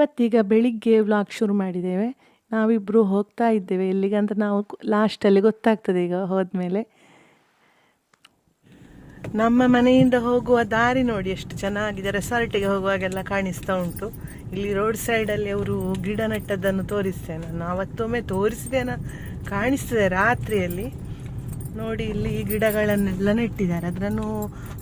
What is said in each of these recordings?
ಇವತ್ತೀಗ ಬೆಳಿಗ್ಗೆ ವ್ಲಾಗ್ ಶುರು ಮಾಡಿದ್ದೇವೆ. ನಾವಿಬ್ಬರು ಹೋಗ್ತಾ ಇದ್ದೇವೆ. ಎಲ್ಲಿಗಂತ ಅಂತ ನಾವು ಲಾಸ್ಟಲ್ಲಿ ಗೊತ್ತಾಗ್ತದೆ ಈಗ ಹೋದ್ಮೇಲೆ. ನಮ್ಮ ಮನೆಯಿಂದ ಹೋಗುವ ದಾರಿ ನೋಡಿ ಎಷ್ಟು ಚೆನ್ನಾಗಿದೆ. ರೆಸಾರ್ಟಿಗೆ ಹೋಗುವಾಗೆಲ್ಲ ಕಾಣಿಸ್ತಾ ಉಂಟು. ಇಲ್ಲಿ ರೋಡ್ ಸೈಡಲ್ಲಿ ಅವರು ಗಿಡ ನೆಟ್ಟದ್ದನ್ನು ತೋರಿಸ್ತೇನೆ. ನಾನು ಅವತ್ತೊಮ್ಮೆ ತೋರಿಸಿದೇನ ಕಾಣಿಸ್ತದೆ ರಾತ್ರಿಯಲ್ಲಿ. ನೋಡಿ ಇಲ್ಲಿ ಈ ಗಿಡಗಳನ್ನೆಲ್ಲ ನೆಟ್ಟಿದ್ದಾರೆ. ಅದನ್ನು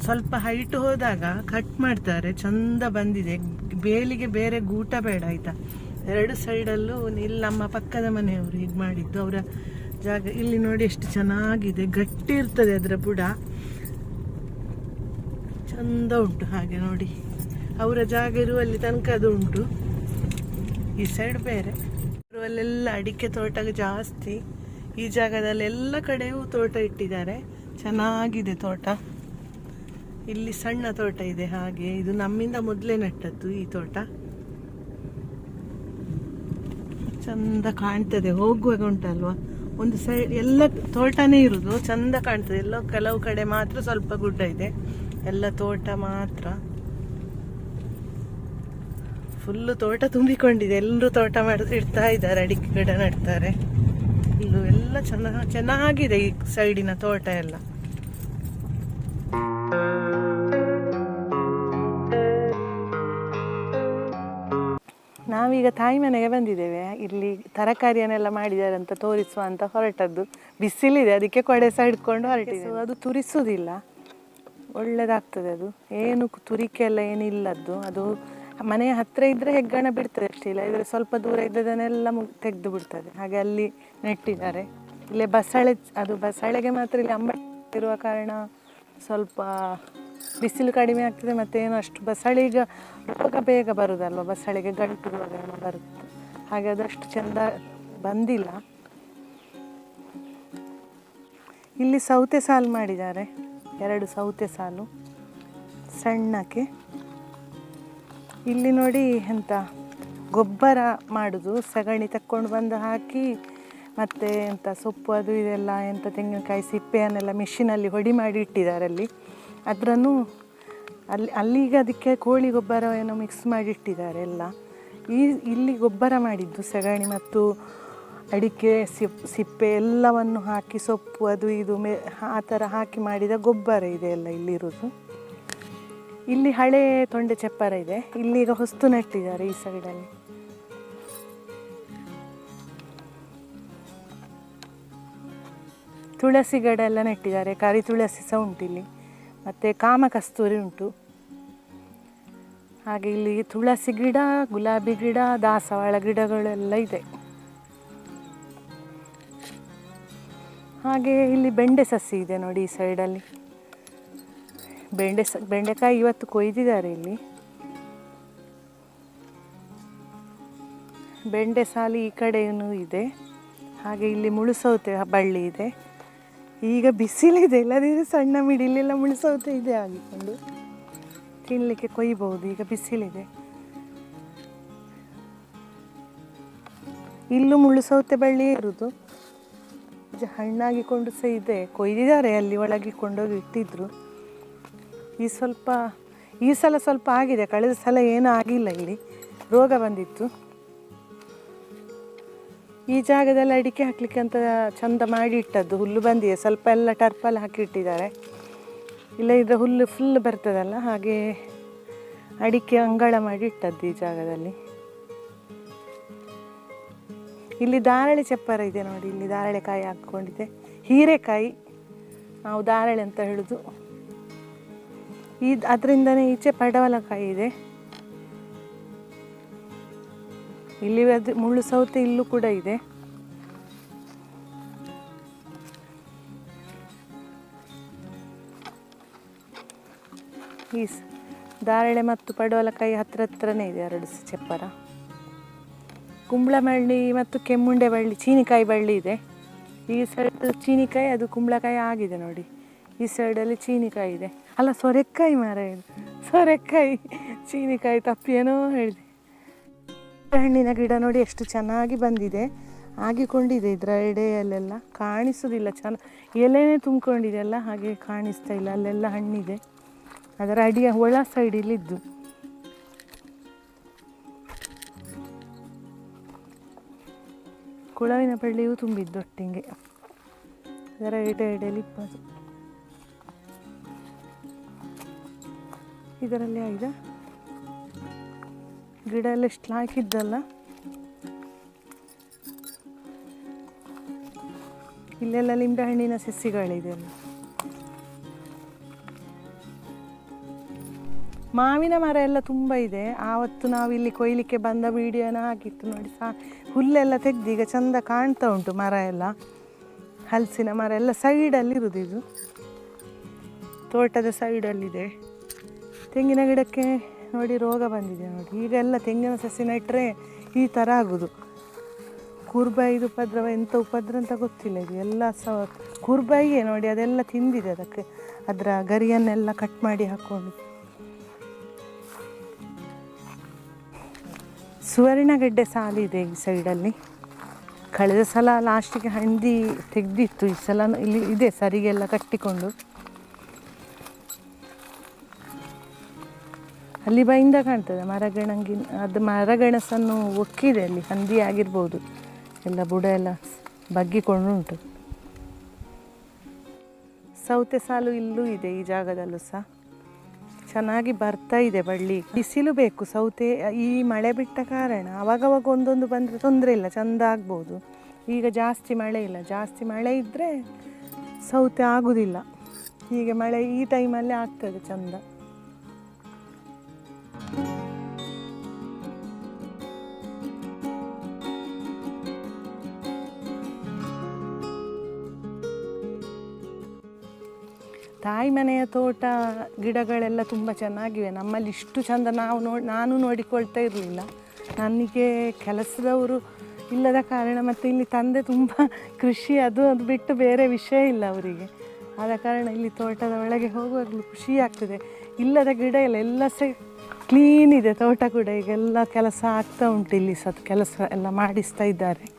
ಸ್ವಲ್ಪ ಹೈಟ್ ಹೋದಾಗ ಕಟ್ ಮಾಡ್ತಾರೆ. ಚಂದ ಬಂದಿದೆ. ಬೇಲಿಗೆ ಬೇರೆ ಗೂಟ ಬೇಡ, ಆಯ್ತಾ? ಎರಡು ಸೈಡಲ್ಲೂ ಇಲ್ಲಿ ನಮ್ಮ ಪಕ್ಕದ ಮನೆಯವರು ಇದು ಮಾಡಿದ್ದು. ಅವರ ಜಾಗ ಇಲ್ಲಿ ನೋಡಿ ಎಷ್ಟು ಚೆನ್ನಾಗಿದೆ. ಗಟ್ಟಿ ಇರ್ತದೆ ಅದರ ಬುಡ. ಚಂದ ಉಂಟು ಹಾಗೆ ನೋಡಿ. ಅವರ ಜಾಗ ಇರುವಲ್ಲಿ ತನಕ ಅದು ಉಂಟು. ಈ ಸೈಡ್ ಬೇರೆ. ಅಲ್ಲೆಲ್ಲ ಅಡಿಕೆ ತೋಟ ಜಾಸ್ತಿ. ಈ ಜಾಗದಲ್ಲಿ ಎಲ್ಲ ಕಡೆಯೂ ತೋಟ ಇಟ್ಟಿದ್ದಾರೆ. ಚೆನ್ನಾಗಿದೆ ತೋಟ. ಇಲ್ಲಿ ಸಣ್ಣ ತೋಟ ಇದೆ ಹಾಗೆ. ಇದು ನಮ್ಮಿಂದ ಮೊದಲೇ ನೆಟ್ಟದ್ದು ಈ ತೋಟ. ಚಂದ ಕಾಣ್ತದೆ, ಹೋಗುವಾಗ ಉಂಟಲ್ವಾ? ಒಂದು ಸೈಡ್ ಎಲ್ಲ ತೋಟನೇ ಇರುದು, ಚಂದ ಕಾಣ್ತದೆ. ಎಲ್ಲ ಕೆಲವು ಕಡೆ ಮಾತ್ರ ಸ್ವಲ್ಪ ಗುಡ್ಡ ಇದೆ. ಎಲ್ಲ ತೋಟ ಮಾತ್ರ. ಫುಲ್ಲು ತೋಟ ತುಂಬಿಕೊಂಡಿದೆ. ಎಲ್ಲರೂ ತೋಟ ಮಾಡಿ, ಇಡ್ತಾ ಇದ್ದಾರೆ, ಅಡಿಕೆ ಗಿಡ ನೆಡ್ತಾರೆ. ಇಲ್ಲೂ ಎಲ್ಲ ಚೆನ್ನ ಚೆನ್ನಾಗಿದೆ ಈ ಸೈಡಿನ ತೋಟ ಎಲ್ಲ. ನಾವೀಗ ತಾಯಿ ಮನೆಗೆ ಬಂದಿದ್ದೇವೆ. ಇಲ್ಲಿ ತರಕಾರಿಯನ್ನೆಲ್ಲ ಮಾಡಿದ್ದಾರೆ ಅಂತ ತೋರಿಸುವ ಅಂತ ಹೊರಟದ್ದು. ಬಿಸಿಲಿದೆ ಅದಕ್ಕೆ ಕೊಡೆ ಸಹ ಹಿಡ್ಕೊಂಡು ಹೊರಟಿದೆ ಅದು ತುರಿಸುವುದಿಲ್ಲ. ಒಳ್ಳೇದಾಗ್ತದೆ ಅದು. ಏನು ತುರಿಕೆ ಎಲ್ಲ ಏನಿಲ್ಲದ್ದು. ಅದು ಮನೆಯ ಹತ್ತಿರ ಇದ್ದರೆ ಹೆಗ್ಗಣ ಬಿಡ್ತದೆ ಇಲ್ಲ. ಇದ್ರೆ ಸ್ವಲ್ಪ ದೂರ ಇದ್ದದನ್ನೆಲ್ಲ ಮು ತೆಗೆದು ಬಿಡ್ತದೆ. ಹಾಗೆ ಅಲ್ಲಿ ನೆಟ್ಟಿದ್ದಾರೆ. ಇಲ್ಲೇ ಬಸಳೆ ಅದು ಬಸಳೆಗೆ ಮಾತ್ರ ಇಲ್ಲಿ ಅಂಬ ಇರುವ ಕಾರಣ ಸ್ವಲ್ಪ ಬಿಸಿಲು ಕಡಿಮೆ ಆಗ್ತದೆ ಮತ್ತೆ ಏನು ಅಷ್ಟು ಬಸಳೆ ಈಗ ರೋಗ ಬೇಗ ಬರುದಲ್ವ? ಬಸಳೆಗೆ ಗಂಟು ರೋಗ ಏನೋ ಬರುತ್ತೆ. ಹಾಗೆ ಅದಷ್ಟು ಚಂದ ಬಂದಿಲ್ಲ. ಇಲ್ಲಿ ಸೌತೆ ಸಾಲು ಮಾಡಿದ್ದಾರೆ. ಎರಡು ಸೌತೆ ಸಾಲು ಸಣ್ಣಕ್ಕೆ. ಇಲ್ಲಿ ನೋಡಿ ಎಂತ ಗೊಬ್ಬರ ಮಾಡುದು. ಸಗಣಿ ತಕ್ಕೊಂಡು ಬಂದು ಹಾಕಿ ಮತ್ತು ಎಂಥ ಸೊಪ್ಪು ಅದು ಇದೆಲ್ಲ ಎಂಥ ತೆಂಗಿನಕಾಯಿ ಸಿಪ್ಪೆಯನ್ನೆಲ್ಲ ಮಿಷಿನಲ್ಲಿ ಹೊಡಿ ಮಾಡಿ ಇಟ್ಟಿದ್ದಾರೆ ಅಲ್ಲಿ. ಅದನ್ನು ಅಲ್ಲಿ ಅಲ್ಲಿಗೆ ಅದಕ್ಕೆ ಕೋಳಿ ಗೊಬ್ಬರ ಏನೋ ಮಿಕ್ಸ್ ಮಾಡಿಟ್ಟಿದ್ದಾರೆ ಎಲ್ಲ. ಈ ಇಲ್ಲಿ ಗೊಬ್ಬರ ಮಾಡಿದ್ದು ಸಗಣಿ ಮತ್ತು ಅಡಿಕೆ, ಸಿಪ್, ಸಿಪ್ಪೆ ಎಲ್ಲವನ್ನು ಹಾಕಿ ಸೊಪ್ಪು ಅದು ಇದು ಮೇ, ಆ ಥರ ಹಾಕಿ ಮಾಡಿದ ಗೊಬ್ಬರ ಇದೆ ಎಲ್ಲ ಇಲ್ಲಿರೋದು ಇಲ್ಲಿ ಹಳೆ ತೊಂಡೆ ಚಪ್ಪರ ಇದೆ. ಇಲ್ಲಿಗ ಹೊಸ್ತು ನೆಟ್ಟಿದ್ದಾರೆ ಈ ಸೈಡಲ್ಲಿ. ತುಳಸಿ ಗಿಡ ಎಲ್ಲ ನೆಟ್ಟಿದ್ದಾರೆ. ಕರಿ ತುಳಸಿ ಸಹ ಉಂಟು ಇಲ್ಲಿ ಮತ್ತು ಕಾಮ ಕಸ್ತೂರಿ ಉಂಟು. ಹಾಗೆ ಇಲ್ಲಿ ತುಳಸಿ ಗಿಡ, ಗುಲಾಬಿ ಗಿಡ, ದಾಸವಾಳ ಗಿಡಗಳೆಲ್ಲ ಇದೆ. ಹಾಗೆ ಇಲ್ಲಿ ಬೆಂಡೆ ಸಸಿ ಇದೆ ನೋಡಿ ಈ ಸೈಡಲ್ಲಿ ಬೆಂಡೆ ಸ, ಬೆಂಡೆಕಾಯಿ ಇವತ್ತು ಕೊಯ್ದಿದ್ದಾರೆ ಇಲ್ಲಿ. ಬೆಂಡೆ ಸಾಲಿ ಈ ಕಡೆಯೂ ಇದೆ. ಹಾಗೆ ಇಲ್ಲಿ ಮುಳುಸೌತೆ ಬಳ್ಳಿ ಇದೆ. ಈಗ ಬಿಸಿಲಿದೆ, ಇಲ್ಲದಿದ್ರೆ ಸಣ್ಣ ಮಿಡಿಲೆಲ್ಲ ಮುಳುಸೌತೆ ಇದೆ ಆಗಿಕೊಂಡು ತಿನ್ನಲಿಕ್ಕೆ ಕೊಯ್ಬಹುದು, ಈಗ ಬಿಸಿಲಿದೆ. ಇಲ್ಲೂ ಮುಳ್ಳುಸೌತೆ ಬಳ್ಳಿ ಇರುವುದು ಜ ಹಣ್ಣಾಗಿಕೊಂಡು ಸಹ ಇದೆ. ಕೊಯ್ದಿದ್ದಾರೆ, ಅಲ್ಲಿ ಒಳಗೆ ಕೊಂಡೋಗಿ ಇಟ್ಟಿದ್ರು. ಈ ಸ್ವಲ್ಪ, ಈ ಸಲ ಸ್ವಲ್ಪ ಆಗಿದೆ. ಕಳೆದ ಸಲ ಏನೂ ಆಗಿಲ್ಲ ಇಲ್ಲಿ. ರೋಗ ಬಂದಿತ್ತು. ಈ ಜಾಗದಲ್ಲಿ ಅಡಿಕೆ ಹಾಕ್ಲಿಕ್ಕೆ ಅಂತ ಚಂದ ಮಾಡಿ ಇಟ್ಟದ್ದು. ಹುಲ್ಲು ಬಂದಿದೆ. ಸ್ವಲ್ಪ ಎಲ್ಲ ಟರ್ಪಲ್ಲಿ ಹಾಕಿ ಇಟ್ಟಿದ್ದಾರೆ. ಇಲ್ಲ, ಇದ್ರೆ ಹುಲ್ಲು ಫುಲ್ ಬರ್ತದಲ್ಲ? ಹಾಗೆ ಅಡಿಕೆ ಅಂಗಳ ಮಾಡಿ ಇಟ್ಟದ್ದು ಈ ಜಾಗದಲ್ಲಿ. ಇಲ್ಲಿ ದಾರಳೆ ಚಪ್ಪರ ಇದೆ ನೋಡಿ. ಇಲ್ಲಿ ಧಾರಳೆಕಾಯಿ ಹಾಕ್ಕೊಂಡಿದೆ ಹೀರೆಕಾಯಿ, ನಾವು ದಾರಳೆ ಅಂತ ಹೇಳೋದು. ಈ, ಅದರಿಂದನೇ ಈಚೆ ಪಡವಲಕಾಯಿ ಇದೆ. ಇಲ್ಲಿ ಅದು ಮುಳ್ಳು ಸೌತೆ ಇಲ್ಲೂ ಕೂಡ ಇದೆ. ಈ ಧಾರಳೆ ಮತ್ತು ಪಡವಲಕಾಯಿ ಹತ್ರ ಹತ್ರನೇ ಇದೆ ಎರಡು ಚಪ್ಪರ. ಕುಂಬಳ ಬಳ್ಳಿ ಮತ್ತು ಕೆಮ್ಮುಂಡೆ ಬಳ್ಳಿ, ಚೀನಿಕಾಯಿ ಬಳ್ಳಿ ಇದೆ. ಈ ಸೈಡ್ ಚೀನಿಕಾಯಿ, ಅದು ಕುಂಬಳಕಾಯಿ ಆಗಿದೆ ನೋಡಿ. ಈ ಸೈಡಲ್ಲಿ ಚೀನಿಕಾಯಿ ಇದೆ. ಅಲ್ಲ ಸೊರೆಕಾಯಿ ಮಾರ ಸೊರೆಕಾಯಿ, ಚೀನಿಕಾಯಿ ತಪ್ಪೇನೋ ಹೇಳಿದೆ. ಸೀಬೆ ಹಣ್ಣಿನ ಗಿಡ ನೋಡಿ ಎಷ್ಟು ಚೆನ್ನಾಗಿ ಬಂದಿದೆ. ಆಗಿಕೊಂಡಿದೆ ಇದರ ಎಡೆಯಲ್ಲೆಲ್ಲ. ಕಾಣಿಸೋದಿಲ್ಲ ಚೆನ್ನ ಎಲೆನೇ ತುಂಬಿಕೊಂಡಿದೆ ಅಲ್ಲ, ಹಾಗೆ ಕಾಣಿಸ್ತಾ ಇಲ್ಲ. ಅಲ್ಲೆಲ್ಲ ಹಣ್ಣಿದೆ. ಅದರ ಅಡಿಯ ಒಳ ಸೈಡಲ್ಲಿದ್ದು ಕುಳವಿನ ಬಳ್ಳಿಯೂ ತುಂಬಿದ್ದು ಒಟ್ಟಿಗೆ. ಅದರ ಎಡೆ ಎಡೆಯಲ್ಲಿ ಇದರಲ್ಲಿ ಆಯ್ತಾ ಗಿಡ ಎಲ್ಲ ಎಷ್ಟು ಹಾಕಿದ್ದಲ್ಲ? ಇಲ್ಲೆಲ್ಲ ಲಿಂಬೆಹಣ್ಣಿನ ಸಸಿಗಳಿದೆ ಅಲ್ಲಿ ಮಾವಿನ ಮರ ಎಲ್ಲ ತುಂಬ ಇದೆ. ಆವತ್ತು ನಾವು ಇಲ್ಲಿ ಕೊಯ್ಲಿಕ್ಕೆ ಬಂದ ವಿಡಿಯೋನ ಹಾಕಿತ್ತು ನೋಡಿ, ಸಾ ಹುಲ್ಲೆಲ್ಲ ತೆಗ್ದು ಈಗ ಚಂದ ಕಾಣ್ತಾ ಉಂಟು ಮರ ಎಲ್ಲ. ಹಲಸಿನ ಮರ ಎಲ್ಲ ಸೈಡಲ್ಲಿ ಇರುದು ಇದು. ತೋಟದ ಸೈಡಲ್ಲಿದೆ. ತೆಂಗಿನ ಗಿಡಕ್ಕೆ ನೋಡಿ ರೋಗ ಬಂದಿದೆ ನೋಡಿ. ಈಗ ಎಲ್ಲ ತೆಂಗಿನ ಸಸಿ ನೆಟ್ಟರೆ ಈ ಥರ ಆಗೋದು. ಕುರ್ಬಾಯಿದು ಉಪದ್ರವ ಎಂಥ ಉಪದ್ರ ಅಂತ ಗೊತ್ತಿಲ್ಲ ಇದು. ಎಲ್ಲ ಸ ಕುರ್ಬಾಯಿಯೇ ನೋಡಿ, ಅದೆಲ್ಲ ತಿಂದಿದೆ ಅದಕ್ಕೆ. ಅದರ ಗರಿಯನ್ನೆಲ್ಲ ಕಟ್ ಮಾಡಿ ಹಾಕ್ಕೊಂಡು ಸುವರ್ಣಗಡ್ಡೆ ಸಾಲಿದೆ ಈ ಸೈಡಲ್ಲಿ ಕಳೆದ ಸಲ ಲಾಸ್ಟಿಗೆ ಹಂದಿ ತೆಗೆದಿತ್ತು. ಈ ಸಲ ಇಲ್ಲಿ ಇದೆ ಸರಿಗೆಲ್ಲ ಕಟ್ಟಿಕೊಂಡು. ಅಲ್ಲಿ ಬೈಂದ ಕಾಣ್ತದೆ. ಮರಗಣಂಗಿನ ಅದು ಮರಗೆಣಸನ್ನು ಒಕ್ಕಿದೆ ಅಲ್ಲಿ, ಹಂದಿ ಆಗಿರ್ಬೋದು. ಎಲ್ಲ ಬುಡ ಎಲ್ಲ ಬಗ್ಗಿಕೊಂಡು ಉಂಟು ಸೌತೆ ಸಾಲು ಇಲ್ಲೂ ಇದೆ ಈ ಜಾಗದಲ್ಲೂ ಸಹ. ಚೆನ್ನಾಗಿ ಬರ್ತಾ ಇದೆ ಬಳ್ಳಿ. ಬಿಸಿಲು ಬೇಕು, ಸೌತೆ, ಈ ಮಳೆ ಬಿಟ್ಟ ಕಾರಣ ಅವಾಗವಾಗ ಒಂದೊಂದು ಬಂದರೆ ತೊಂದರೆ ಇಲ್ಲ, ಚಂದ ಆಗ್ಬೋದು. ಈಗ ಜಾಸ್ತಿ ಮಳೆ ಇಲ್ಲ. ಜಾಸ್ತಿ ಮಳೆ ಇದ್ದರೆ ಸೌತೆ ಆಗುವುದಿಲ್ಲ ಹೀಗೆ ಮಳೆ ಈ ಟೈಮಲ್ಲಿ ಆಗ್ತದೆ ಚಂದ. ತಾಯಿ ಮನೆಯ ತೋಟ ಗಿಡಗಳೆಲ್ಲ ತುಂಬ ಚೆನ್ನಾಗಿವೆ. ನಮ್ಮಲ್ಲಿ ಇಷ್ಟು ಚಂದ ನಾವು ನೋಡಿ ನಾನು ನೋಡಿಕೊಳ್ತಾ ಇರಲಿಲ್ಲ. ನನಗೆ ಕೆಲಸದವರು ಇಲ್ಲದ ಕಾರಣ ಮತ್ತು ಇಲ್ಲಿ ತಂದೆ ತುಂಬ ಕೃಷಿ ಅದು ಅದು ಬಿಟ್ಟು ಬೇರೆ ವಿಷಯ ಇಲ್ಲ ಅವರಿಗೆ. ಆದ ಕಾರಣ ಇಲ್ಲಿ ತೋಟದ ಒಳಗೆ ಹೋಗುವಾಗಲೂ ಖುಷಿ ಆಗ್ತದೆ. ಇಲ್ಲದ ಗಿಡ ಇಲ್ಲ ಎಲ್ಲ ಸಹ ಕ್ಲೀನ್ ಇದೆ. ತೋಟ ಕೂಡ ಈಗೆಲ್ಲ ಕೆಲಸ ಆಗ್ತಾ ಉಂಟು ಇಲ್ಲಿ ಸತ್, ಕೆಲಸ ಎಲ್ಲ ಮಾಡಿಸ್ತಾ ಇದ್ದಾರೆ.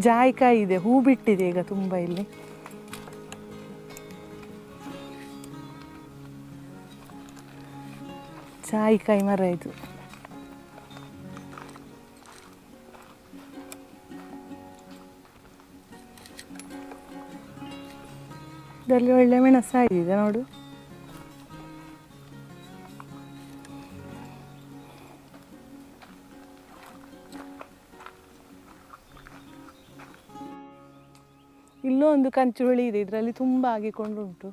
ಜಾಯಿಕಾಯಿ ಇದೆ ಹೂ ಬಿಟ್ಟಿದೆ ಈಗ ತುಂಬ ಇಲ್ಲಿ. ಜಾಯಿಕಾಯಿ ಮರ ಇದು. ಇದರಲ್ಲಿ ಒಳ್ಳೆ ಮೆಣಸಾಗಿದೆ ನೋಡು. ಇಲ್ಲೂ ಒಂದು ಕಂಚು ಹುಳಿ ಇದೆ, ಇದರಲ್ಲಿ ತುಂಬ ಆಗಿಕೊಂಡುಂಟು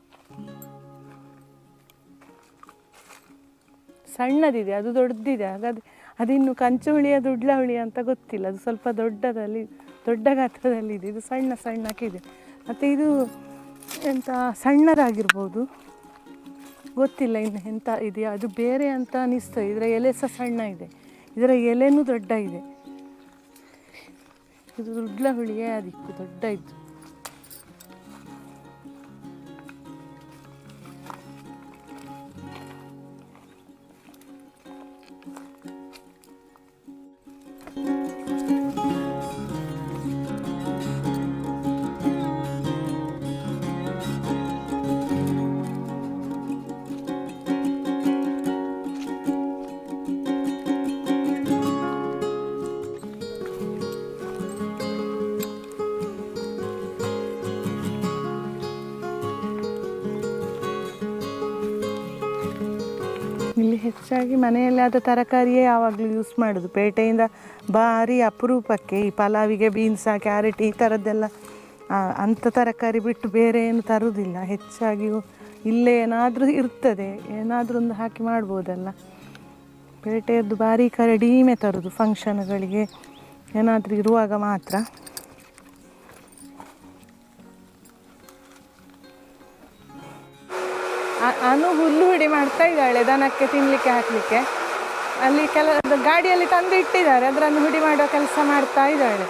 ಸಣ್ಣದಿದೆ, ಅದು ದೊಡ್ಡದಿದೆ ಹಾಗಾದ್ರೆ ಅದಿನ್ನು ಕಂಚು ಹುಳಿಯ ದುಡ್ಲ ಹುಳಿ ಅಂತ ಗೊತ್ತಿಲ್ಲ. ಅದು ಸ್ವಲ್ಪ ದೊಡ್ಡದಲ್ಲಿ, ದೊಡ್ಡ ಗಾತ್ರದಲ್ಲಿ ಇದೆ. ಇದು ಸಣ್ಣ ಸಣ್ಣಕ್ಕಿದೆ ಮತ್ತು ಇದು ಎಂತ ಸಣ್ಣದಾಗಿರ್ಬೋದು. ಗೊತ್ತಿಲ್ಲ ಇನ್ನು ಎಂತ ಇದೆಯಾ. ಅದು ಬೇರೆ ಅಂತ ಅನಿಸ್ತದೆ. ಇದರ ಎಲೆ ಸಹ ಸಣ್ಣ ಇದೆ. ಇದರ ಎಲೆನೂ ದೊಡ್ಡ ಇದೆ. ಇದು ದುಡ್ಲ ಹುಳಿಯೇ ಅದಕ್ಕೆ ದೊಡ್ಡ ಇದ್ದು. ಹೆಚ್ಚಾಗಿ ಮನೆಯಲ್ಲಿ ಆದ ತರಕಾರಿಯೇ ಯಾವಾಗಲೂ ಯೂಸ್ ಮಾಡೋದು. ಪೇಟೆಯಿಂದ ಭಾರಿ ಅಪರೂಪಕ್ಕೆ ಈ ಪಲಾವಿಗೆ ಬೀನ್ಸ ಕ್ಯಾರೆಟ್ ಈ ಥರದ್ದೆಲ್ಲ ಅಂಥ ತರಕಾರಿ ಬಿಟ್ಟು ಬೇರೆ ಏನು ತರುವುದಿಲ್ಲ ಹೆಚ್ಚಾಗಿ ಇಲ್ಲೇ ಏನಾದರೂ ಇರ್ತದೆ. ಏನಾದರೂ ಒಂದು ಹಾಕಿ ಮಾಡ್ಬೋದಲ್ಲ. ಪೇಟೆಯದ್ದು ಭಾರಿ ಕಡಿಮೆ ತರೋದು ಫಂಕ್ಷನ್ಗಳಿಗೆ ಏನಾದರೂ ಇರುವಾಗ ಮಾತ್ರ. ಹುಡಿ ಮಾಡ್ತಾ ಇದ್ದಾಳೆ, ದನಕ್ಕೆ ತಿನ್ಲಿಕ್ಕೆ ಹಾಕ್ಲಿಕ್ಕೆ. ಅಲ್ಲಿ ಕೆಲ ಗಾಡಿಯಲ್ಲಿ ತಂದು ಇಟ್ಟಿದ್ದಾರೆ ಅದರನ್ನು ಹುಡಿ ಮಾಡೋ ಕೆಲಸ ಮಾಡ್ತಾ ಇದ್ದಾಳೆ.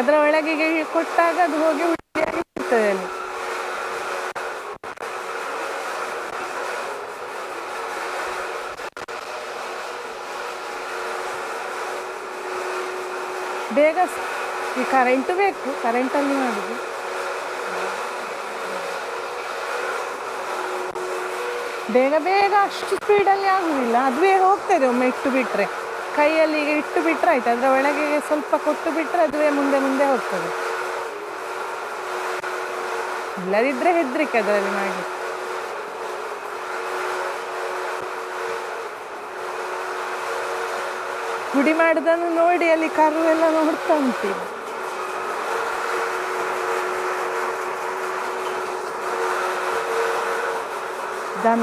ಅದರ ಒಳಗೆ ಕೊಟ್ಟಾಗ ಅದು ಹೋಗಿ ಹುಡಿಯಾಗಿ ಬಿಡ್ತದೆ ಅಲ್ಲಿ. ಬೇಗ ಈ ಕರೆಂಟ್ ಬೇಕು ಕರೆಂಟಲ್ಲಿ ಮಾಡೋದು. ಬೇಗ ಬೇಗ ಅಷ್ಟು ಸ್ಪೀಡಲ್ಲಿ ಆಗುದಿಲ್ಲ ಅದುವೇ ಹೋಗ್ತದೆ ಒಮ್ಮೆ ಇಟ್ಟು ಬಿಟ್ಟರೆ ಕೈಯಲ್ಲಿ ಈಗ ಇಟ್ಟು ಬಿಟ್ಟರೆ ಆಯ್ತು, ಅದರ ಒಳಗೆ ಸ್ವಲ್ಪ ಕೊಟ್ಟು ಬಿಟ್ಟರೆ ಅದುವೇ ಮುಂದೆ ಮುಂದೆ ಹೋಗ್ತದೆ. ಇಲ್ಲದಿದ್ರೆ ಹೆದರಿಕೆ ಅದರಲ್ಲಿ ಮಾಡಿ. ಗುಡಿ ಮಾಡುದನ್ನು ನೋಡಿ ಅಲ್ಲಿ ಕರು ಎಲ್ಲ ನೋಡ್ತಾ ಉಂಟು. ಈಗ. ದನ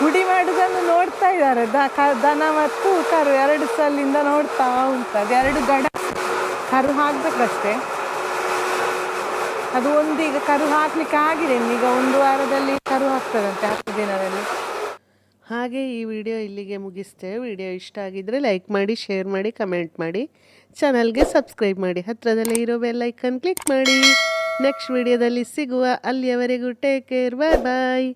ಹುಡಿ ಮಾಡುದನ್ನು ನೋಡ್ತಾ ಇದ್ದಾರೆ. ದ ದನ ಮತ್ತು ಕರು ಎರಡು ಸಲಿಂದ ನೋಡ್ತಾ ಉಂಟು ಎರಡು ಗಡ ಕರು ಹಾಕ್ಬೇಕಷ್ಟೆ. ಅದು ಒಂದೀಗ ಕರು ಹಾಕ್ಲಿಕ್ಕೆ ಆಗಿದೆ ಈಗ ಒಂದು ವಾರದಲ್ಲಿ ಕರು ಹಾಕ್ತದಂತೆ ಹತ್ತು ದಿನದಲ್ಲಿ. ಹಾಗೆ ಈ ವಿಡಿಯೋ ಇಲ್ಲಿಗೆ ಮುಗಿಸ್ತೇವೆ. ವಿಡಿಯೋ ಇಷ್ಟ ಆಗಿದ್ದರೆ ಲೈಕ್ ಮಾಡಿ, ಶೇರ್ ಮಾಡಿ, ಕಮೆಂಟ್ ಮಾಡಿ. ಚಾನಲ್ಗೆ ಸಬ್ಸ್ಕ್ರೈಬ್ ಮಾಡಿ. ಹತ್ತಿರದಲ್ಲೇ ಇರೋ ಬೆಲ್ ಐಕನ್ ಕ್ಲಿಕ್ ಮಾಡಿ. ನೆಕ್ಸ್ಟ್ ವಿಡಿಯೋದಲ್ಲಿ ಸಿಗುವ ಅಲ್ಲಿಯವರೆಗೂ ಟೇಕ್ ಕೇರ್ ಬಾಯ್ ಬಾಯ್.